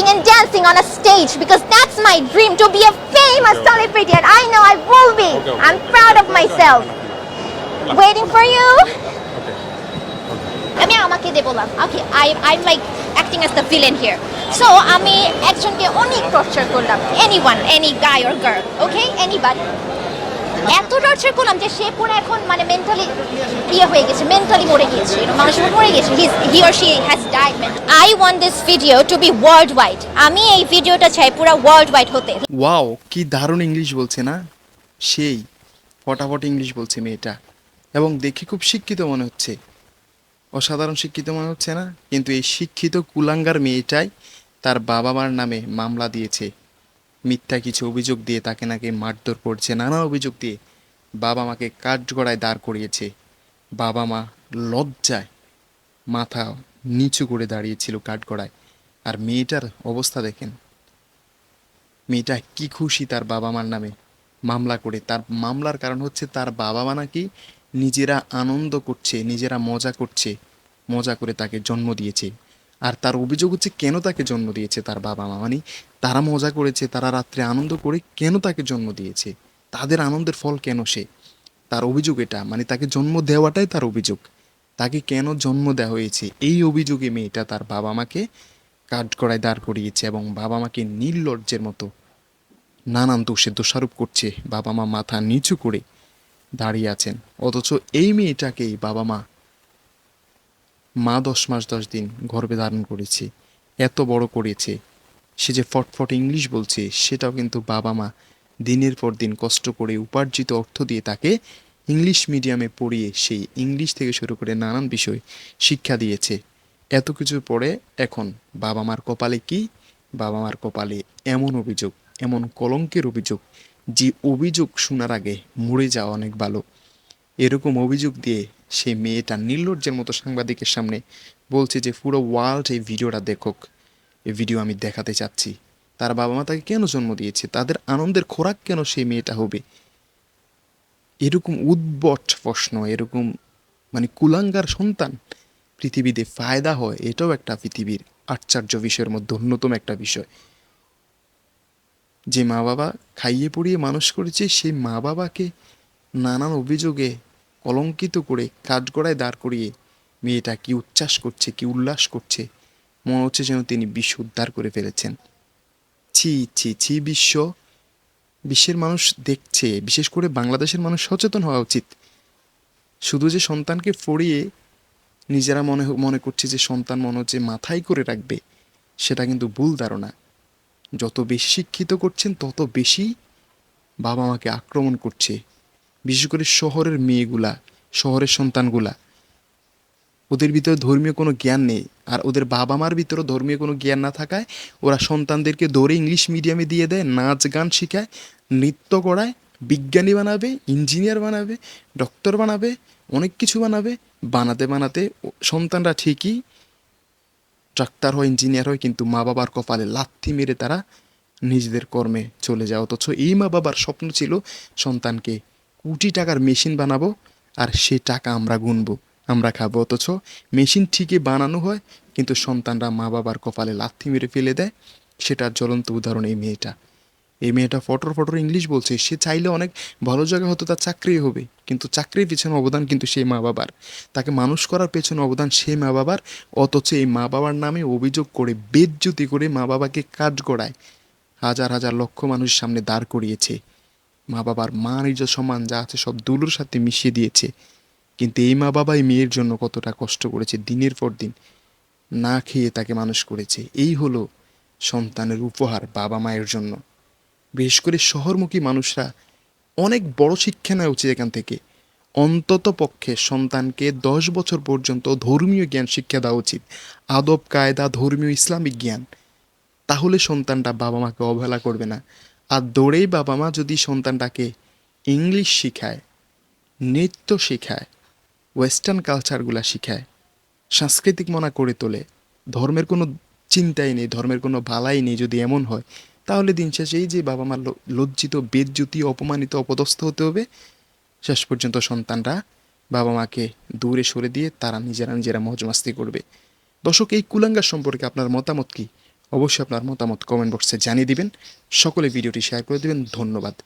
singing and dancing on a stage because that's my dream to be a famous celebrity and I know I will be. Okay, okay. I'm proud of myself. Waiting for you. আমি আমাকে দে বললাম okay I I like acting as the villain here so আমি একজনকে অনেক torture করলাম any one any guy or girl okay anybody এত torture করলাম যে সে পুরো এখন মানে মেন্টালি ইয়ে হয়ে গেছে মেন্টালি মরে you মানুষ মরে গেছে। He or she has died I want this video to be worldwide আমি এই ভিডিওটা চাই পুরো ওয়ার্ল্ড ওয়াইড হতে। ওয়াও কি দারুণ ইংলিশ বলছে না? সেই, ফটাফট ইংলিশ বলছে মেয়েটা। এবং দেখে খুব শিক্ষিত মনে হচ্ছে। অসাধারণ শিক্ষিত মনে হচ্ছে না? কিন্তু এই শিক্ষিত কুলাঙ্গার মেয়েটাই তার বাবা মার নামে মামলা দিয়েছে। মিথ্যা কিছু অভিযোগ দিয়ে তাকে নাকি মারধর করছে, নানা অভিযোগ দিয়ে বাবা মাকে কাঠগড়ায় দাঁড় করিয়েছে। বাবা মা লজ্জায় মাথা নিচু করে দাঁড়িয়েছিল কাঠগড়ায়। আর মেয়েটার অবস্থা দেখেন। মেয়েটা কি খুশি তার বাবা মার নামে মামলা করে। তার মামলার কারণ হচ্ছে তার বাবা মা নাকি নিজেরা আনন্দ করছে, নিজেরা মজা করছে, মজা করে তাকে জন্ম দিয়েছে। আর তার অভিযোগ হচ্ছে, কেন তাকে জন্ম দিয়েছে তার বাবা মা? মানে তারা মজা করেছে, তারা রাত্রে আনন্দ করে কেন তাকে জন্ম দিয়েছে? তাদের আনন্দের ফল কেন সে? তার অভিযোগ এটা মানে তাকে জন্ম দেওয়াটাই তার অভিযোগ। তাকে কেন জন্ম দেওয়া হয়েছে? এই অভিযোগে মেয়েটা তার বাবা মাকে কাঠগড়ায় দাঁড় করিয়েছে এবং বাবা মাকে নির্লজ্জের মতো নানান দোষে দোষারোপ করছে। বাবা মা মাথা নিচু করে দাঁড়িয়ে আছেন। অথচ এই মেয়েটাকেই বাবা মা মা দশ মাস দশ দিন গর্ভে ধারণ করেছে, এত বড় করেছে। সে যে ফটফট ইংলিশ বলছে, সেটাও কিন্তু বাবা মা দিনের পর দিন কষ্ট করে উপার্জিত অর্থ দিয়ে তাকে ইংলিশ মিডিয়ামে পড়িয়ে সেই ইংলিশ থেকে শুরু করে নানান বিষয় শিক্ষা দিয়েছে। এত কিছু পরে এখন বাবা মার কপালে কি? বাবা মার কপালে এমন অভিযোগ, এমন কলঙ্কের অভিযোগ যে অভিযোগ শোনার আগে মরে যাওয়া অনেক ভালো। এরকম অভিযোগ দিয়ে সেই মেয়েটা নির্লজ্জের মতো সাংবাদিকের সামনে বলছে যে, পুরো ওয়ার্ল্ড এই ভিডিওটা দেখুক। এই ভিডিও আমি দেখাতে চাচ্ছি। তার বাবা মা তাকে কেন জন্ম দিয়েছে? তাদের আনন্দের খোরাক কেন সেই মেয়েটা হবে? এরকম উদ্ভট প্রশ্ন, এরকম মানে কুলাঙ্গার সন্তান পৃথিবীতে ফায়দা হয়, এটাও একটা পৃথিবীর আশ্চর্য বিষয়ের মধ্যে অন্যতম একটা বিষয়। যে মা বাবা খাইয়ে পড়িয়ে মানুষ করেছে, সেই মা বাবাকে নানান অভিযোগে কলঙ্কিত করে কাঠগড়ায় দাঁড় করিয়ে মেয়েটা কি উচ্ছ্বাস করছে, কি উল্লাস করছে, মনে হচ্ছে যেন তিনি বিশ্ব উদ্ধার করে ফেলেছেন। ছি ছি ছি, বিশ্ব। বিশ্বের মানুষ দেখছে, বিশেষ করে বাংলাদেশের মানুষ সচেতন হওয়া উচিত। শুধু যে সন্তানকে ফড়িয়ে নিজেরা মনে মনে করছে যে সন্তান মনে হচ্ছে মাথায় করে রাখবে, সেটা কিন্তু ভুল ধারণা। যত বেশি শিক্ষিত করছেন, তত বেশি বাবা মাকে আক্রমণ করছে। বিশেষ করে শহরের মেয়েগুলা, শহরের সন্তানগুলা, ওদের ভিতরে ধর্মীয় কোনো জ্ঞান নেই। আর ওদের বাবা মার ভিতরে ধর্মীয় কোনো জ্ঞান না থাকায় ওরা সন্তানদেরকে ধরে ইংলিশ মিডিয়ামে দিয়ে দেয়, নাচ গান শেখায়, নৃত্য করায়, বিজ্ঞানী বানাবে, ইঞ্জিনিয়ার বানাবে, ডক্টর বানাবে, অনেক কিছু বানাবে। বানাতে বানাতে সন্তানরা ঠিকই ডাক্তার হয়, ইঞ্জিনিয়ার হয়, কিন্তু মা বাবার কপালে লাথি মেরে তারা নিজেদের কর্মে চলে যায়। অথচ এই মা বাবার স্বপ্ন ছিল সন্তানকে কোটি টাকার মেশিন বানাবো আর সে টাকা আমরা গুনব, আমরা খাব। অথচ মেশিন ঠিকই বানানো হয়, কিন্তু সন্তানরা মা বাবার কপালে লাথি মেরে ফেলে দেয়। সেটার জ্বলন্ত উদাহরণ এই মেয়েটা। এই মেয়েটা ফটর ফটর ইংলিশ বলছে, সে চাইলে অনেক ভালো জায়গা হতো তার চাকরি হবে, কিন্তু চাকরির পেছনে অবদান কিন্তু সেই মা বাবার তাকে মানুষ করার পেছনে অবদান সেই মা বাবার অথচ এই মা বাবার নামে অভিযোগ করে, বেজ্জুতি করে মা বাবাকে কাজ গড়ায়। হাজার হাজার লক্ষ মানুষের সামনে দাঁড় করিয়েছে। মা বাবার মা নিজ সম্মান যা আছে সব দুলোর সাথে মিশিয়ে দিয়েছে। কিন্তু এই মা বাবাই মেয়ের জন্য কতটা কষ্ট করেছে দিনের পর দিন। না খেয়ে তাকে মানুষ করেছে। এই হলো সন্তানের উপহার বাবা মায়ের জন্য। বিশেষ করে শহরমুখী মানুষরা অনেক বড় শিক্ষা নেওয়া উচিত এখান থেকে। অন্তত পক্ষে সন্তানকে দশ বছর পর্যন্ত ধর্মীয় জ্ঞান শিক্ষা দেওয়া উচিত। আদব, কায়দা, ধর্মীয় ইসলামিক জ্ঞান। তাহলে সন্তানটা বাবা মাকে অবহেলা করবে না। আর দৌড়েই বাবা মা যদি সন্তানটাকে ইংলিশ শিখায়, নৃত্য শেখায়, ওয়েস্টার্ন কালচারগুলা শিখায়, সাংস্কৃতিক মনা করে তোলে, ধর্মের কোনো চিন্তাই নেই, ধর্মের কোনো ভালাই নেই যদি এমন হয়, তাহলে দিন শেষে এই যে বাবা মা ল- লজ্জিত, বেজ্জুতি, অপমানিত, অপদস্থ হতে হবে, শেষ পর্যন্ত সন্তানরা বাবা মাকে দূরে সরে দিয়ে তারা নিজেরা নিজেরা মজ মাস্তি করবে। দর্শক, এই কুলাঙ্গার সম্পর্কে আপনার মতামত কি? অবশ্যই আপনার মতামত কমেন্ট বক্সে জানিয়ে দিবেন। সকলে ভিডিওটি শেয়ার করে দেবেন। ধন্যবাদ।